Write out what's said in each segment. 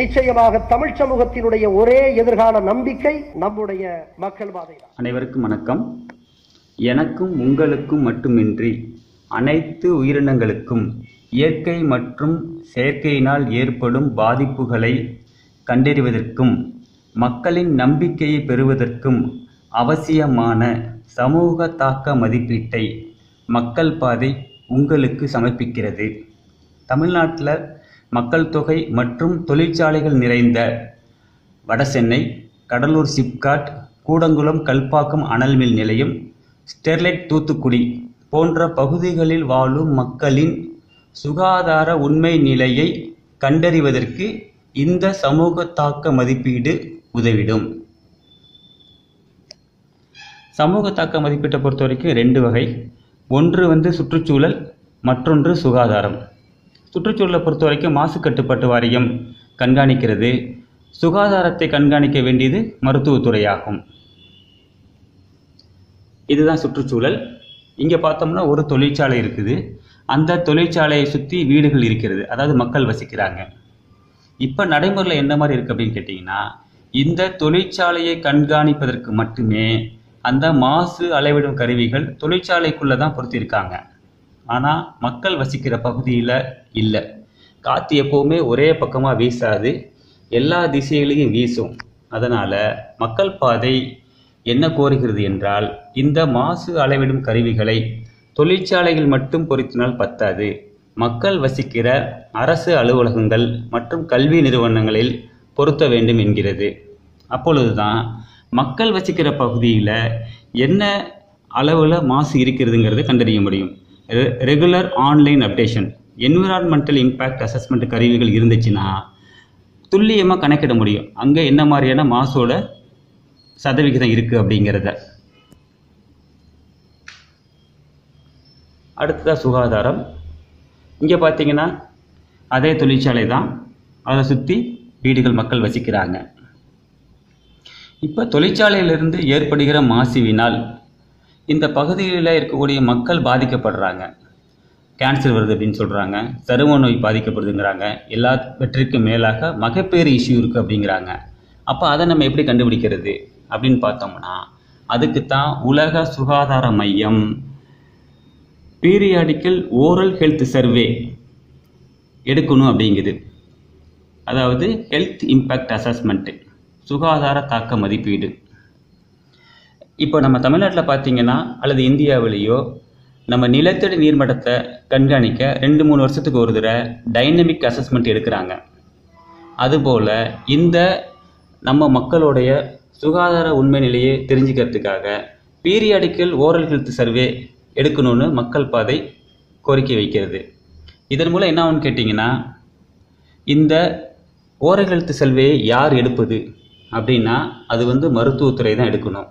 நிச்சயமாக தமிழ் சமூகத்தினுடைய ஒரே எதிர்கால நம்பிக்கை நம்முடைய மக்கள் பாதை அனைவருக்கும் வணக்கம். எனக்கும் உங்களுக்கும் மட்டுமின்றி அனைத்து உயிரினங்களுக்கும் இயற்கை மற்றும் செயற்கையினால் ஏற்படும் பாதிப்புகளை கண்டறிவதற்கும் மக்களின் நம்பிக்கையை பெறுவதற்கும் அவசியமான சமூக தாக்க மதிப்பீட்டை மக்கள் பாதை உங்களுக்கு சமர்ப்பிக்கிறது. தமிழ்நாட்டில் மக்கள் தொகை மற்றும் தொழிற்சாலைகள் நிறைந்த வடசென்னை கடலூர் சிப்காட் கூடங்குளம் கல்பாக்கம் அனல்மில் நிலையம் ஸ்டெர்லைட் தூத்துக்குடி போன்ற பகுதிகளில் வாழும் மக்களின் சுகாதார உண்மை நிலையை கண்டறிவதற்கு இந்த சமூக தாக்க மதிப்பீடு உதவிடும். சமூக தாக்க மதிப்பீட்டை பொறுத்த வரைக்கும் ரெண்டு வகை. ஒன்று வந்து சுற்றுச்சூழல் மற்றொன்று சுகாதாரம். சுற்றுச்சூழலை பொறுத்த வரைக்கும் மாசு கட்டுப்பாட்டு வாரியம் கண்காணிக்கிறது. சுகாதாரத்தை கண்காணிக்க வேண்டியது மருத்துவத்துறையாகும் இதுதான் சுற்றுச்சூழல். இங்கே பார்த்தோம்னா ஒரு தொழிற்சாலை இருக்குது. அந்த தொழிற்சாலையை சுற்றி வீடுகள் இருக்கிறது. அதாவது மக்கள் வசிக்கிறாங்க. இப்போ நடைமுறையில் என்ன மாதிரி இருக்குது அப்படின்னு கேட்டிங்கன்னா இந்த தொழிற்சாலையை கண்காணிப்பதற்கு மட்டுமே அந்த மாசு அளவிடும் கருவிகள் தொழிற்சாலைக்குள்ளே தான் பொருத்தியிருக்காங்க ஆனால் மக்கள் வசிக்கிற பகுதியில் இல்லை. காற்று எப்போவுமே ஒரே பக்கமாக வீசாது எல்லா திசைகளையும் வீசும். அதனால் மக்கள் பாதை என்ன கோருகிறது என்றால் இந்த மாசு அளவிடும் கருவிகளை தொழிற்சாலைகள் மட்டும் பொருத்தினால் பத்தாது. மக்கள் வசிக்கிற அரசு அலுவலகங்கள் மற்றும் கல்வி நிறுவனங்களில் பொருத்த வேண்டும் என்கிறது. அப்பொழுதுதான் மக்கள் வசிக்கிற பகுதியில் என்ன அளவில் மாசு இருக்கிறதுங்கிறத கண்டறிய முடியும். Regular online updation environmental impact assessment கருவிகள் இருந்துச்சுன்னா துல்லியமாக கணக்கிட முடியும். அங்கே என்ன மாதிரியான மாசோட சதவிகிதம் இருக்குது அப்படிங்கிறத. அடுத்ததாக சுகாதாரம். இங்கே பார்த்தீங்கன்னா அதே தொழிற்சாலை தான் அதை சுற்றி வீடுகள் மக்கள் வசிக்கிறாங்க. இப்போ தொழிற்சாலையிலிருந்து ஏற்படுகிற மாசுவினால் இந்த பகுதியில் இருக்கக்கூடிய மக்கள் பாதிக்கப்படுறாங்க. கேன்சர் வருது அப்படின்னு சொல்கிறாங்க சரும நோய் பாதிக்கப்படுதுங்கிறாங்க. எல்லாவற்றிற்கும் மேலாக மகப்பேறு இஷ்யூ இருக்குது அப்படிங்கிறாங்க. அப்போ அதை நம்ம எப்படி கண்டுபிடிக்கிறது அப்படின்னு பார்த்தோம்னா அதுக்கு தான் உலக சுகாதார மையம் பீரியாடிக்கல் ஓரல் ஹெல்த் சர்வே எடுக்கணும் அப்படிங்குது. அதாவது ஹெல்த் இம்பேக்ட் அசஸ்மெண்ட்டு சுகாதார தாக்க மதிப்பீடு. இப்போ நம்ம தமிழ்நாட்டில் பார்த்தீங்கன்னா அல்லது இந்தியாவிலேயோ நம்ம நிலத்தடி நீர்மட்டத்தை கண்காணிக்க ரெண்டு மூணு வருஷத்துக்கு ஒரு தடவை டைனமிக் அசஸ்மெண்ட் எடுக்கிறாங்க. அதுபோல் இந்த நம்ம மக்களுடைய சுகாதார உண்மை நிலையை தெரிஞ்சுக்கிறதுக்காக பீரியாடிக்கல் ஓரல் ஹெல்த் சர்வே எடுக்கணும்னு மக்கள் பாதை கோரிக்கை வைக்கிறது. இதன் மூலம் என்ன ஆகும்னு கேட்டிங்கன்னா இந்த ஓரல் ஹெல்த் சர்வே யார் எடுப்பது அப்படின்னா அது வந்து மருத்துவத்துறை தான் எடுக்கணும்.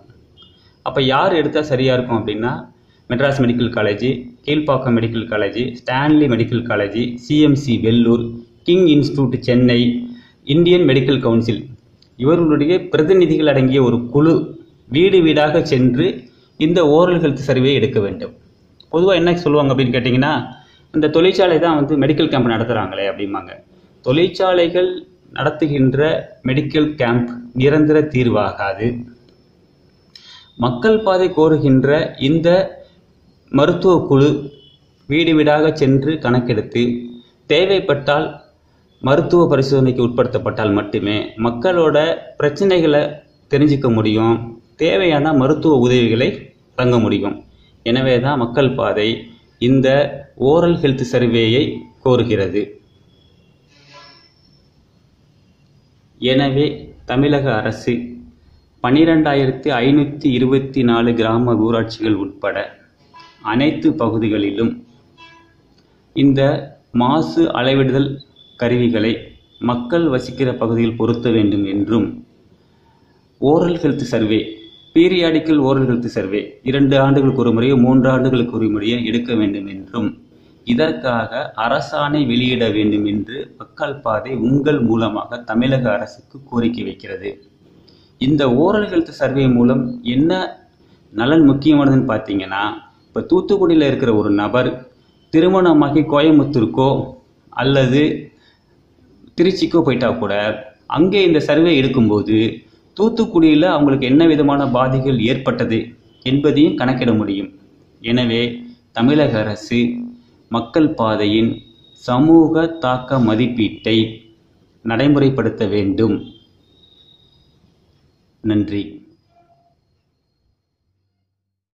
அப்போ யார் எடுத்தால் சரியாக இருக்கும் அப்படின்னா Madras medical college Kilpauk medical college Stanley medical college CMC Vellore king institute Chennai Indian medical council இவர்களுடைய பிரதிநிதிகள் அடங்கிய ஒரு குழு வீடு வீடாக சென்று இந்த ஓரல் ஹெல்த் சர்வே எடுக்க வேண்டும். பொதுவாக என்ன சொல்லுவாங்க அப்படின்னு கேட்டிங்கன்னா இந்த தொழிற்சாலை தான் வந்து மெடிக்கல் கேம்ப் நடத்துகிறாங்களே அப்படிம்பாங்க. தொழிற்சாலைகள் நடத்துகின்ற மெடிக்கல் கேம்ப் நிரந்தர தீர்வாகாது. மக்கள் பாதை கோருகின்ற இந்த மருத்துவ குழு வீடு வீடாக சென்று கணக்கெடுத்து தேவைப்பட்டால் மருத்துவ பரிசோதனைக்கு உட்படுத்தப்பட்டால் மட்டுமே மக்களோட பிரச்சனைகளை தெரிஞ்சுக்க முடியும் தேவையான மருத்துவ உதவிகளை வழங்க முடியும். எனவே தான் மக்கள் பாதை இந்த ஓரல் ஹெல்த் சர்வேயை கோருகிறது. எனவே தமிழக அரசு பனிரெண்டாயிரத்தி ஐநூற்றி இருபத்தி நாலு கிராம ஊராட்சிகள் உட்பட அனைத்து பகுதிகளிலும் இந்த மாசு அளவிடுதல் கருவிகளை மக்கள் வசிக்கிற பகுதியில் பொருத்த வேண்டும் என்றும் oral health survey periodical oral health survey இரண்டு ஆண்டுகளுக்கு ஒரு முறையோ மூன்று ஆண்டுகளுக்கு ஒரு முறையோ எடுக்க வேண்டும் என்றும் இதற்காக அரசாணை வெளியிட வேண்டும் என்று மக்கள் பாதை உங்கள் மூலமாக தமிழக அரசுக்கு கோரிக்கை வைக்கிறது. இந்த ஓரல் ஹெல்த் சர்வே மூலம் என்ன நலன் முக்கியமானதுன்னு பார்த்தீங்கன்னா இப்போ தூத்துக்குடியில் இருக்கிற ஒரு நபர் திருமணமாகி கோயம்புத்தூருக்கோ அல்லது திருச்சிக்கோ போயிட்டா கூட அங்கே இந்த சர்வே எடுக்கும்போது தூத்துக்குடியில் அவங்களுக்கு என்ன விதமான பாதிகள் ஏற்பட்டது என்பதையும் கணக்கிட முடியும். எனவே தமிழக அரசு மக்கள் பாதையின் சமூக தாக்க மதிப்பீட்டை நடைமுறைப்படுத்த வேண்டும். நன்றி.